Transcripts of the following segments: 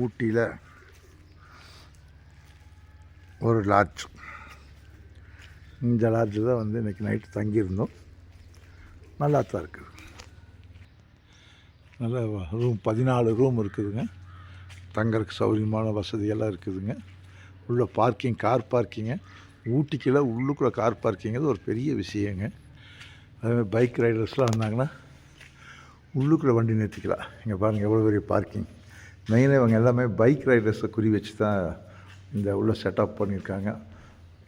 ஊட்டியில் ஒரு லாட்ஜ் இந்த லாட்ஜில் தான் வந்து இன்றைக்கி நைட்டு தங்கியிருந்தோம். நல்லா தான் இருக்குது. நல்ல ரூம் பதினாலு ரூம் இருக்குதுங்க. தங்கறதுக்கு சௌகரியமான வசதியெல்லாம் இருக்குதுங்க. உள்ள பார்க்கிங் கார் பார்க்கிங்க ஊட்டிக்கெல்லாம் உள்ளுக்குள்ளே கார் பார்க்கிங்கிறது ஒரு பெரிய விஷயங்க. அதேமாதிரி பைக் ரைடர்ஸ்லாம் வந்தாங்கன்னா உள்ளுக்குள்ளே வண்டி நிறுத்திக்கலாம். இங்கே பாருங்கள் எவ்வளோ பெரிய பார்க்கிங் மெயினாக இவங்க எல்லாமே பைக் ரைடர்ஸை குறி வச்சு தான் இந்த உள்ள செட்டப் பண்ணியிருக்காங்க.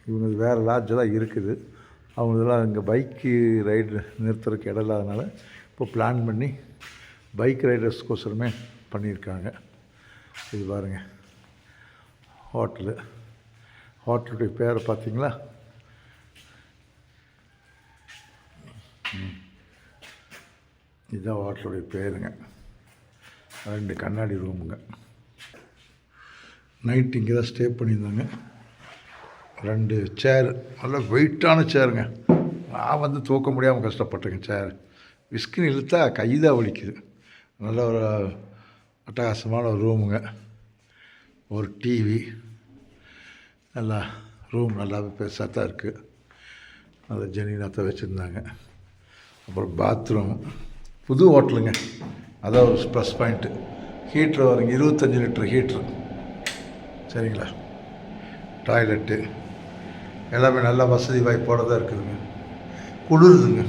இவங்க வேறு லாட்ஜெல்லாம் இருக்குது. அவங்களதெல்லாம் இங்கே பைக்கு ரைடு நிறுத்துறதுக்கு இடம் இல்லாதனால இப்போ பிளான் பண்ணி பைக் ரைடர்ஸ்க்கோசரமே பண்ணியிருக்காங்க. இது பாருங்க. ஹோட்டலு ஹோட்டலுடைய பேரை பார்த்தீங்களா? இதுதான் ஹோட்டலுடைய பேருங்க. ரெண்டு கண்ணாடி ரூமுங்க நைட் இங்கே தான் ஸ்டே பண்ணியிருந்தாங்க. ரெண்டு சேர் நல்ல வெயிட்டான சேருங்க நான் வந்து தூக்க முடியாமல் கஷ்டப்பட்டேங்க சேர் விஸ்கின் இழுத்தா கைதான் வலிக்குது. நல்ல ஒரு அட்டகாசமான ஒரு ரூமுங்க ஒரு டிவி நல்லா ரூம் நல்லா பெருசாக தான் இருக்குது அதை ஜெனினாத்த வச்சுருந்தாங்க. அப்புறம் பாத்ரூம் புது ஹோட்டலுங்க அதான் ஒரு ப்ளஸ் பாயிண்ட்டு ஹீட்ரு வருங்க இருபத்தஞ்சி லிட்டர் ஹீட்ரு சரிங்களா? டாய்லெட்டு எல்லாமே நல்லா வசதி வாய்ப்போடு தான் இருக்குதுங்க. குளிருதுங்க.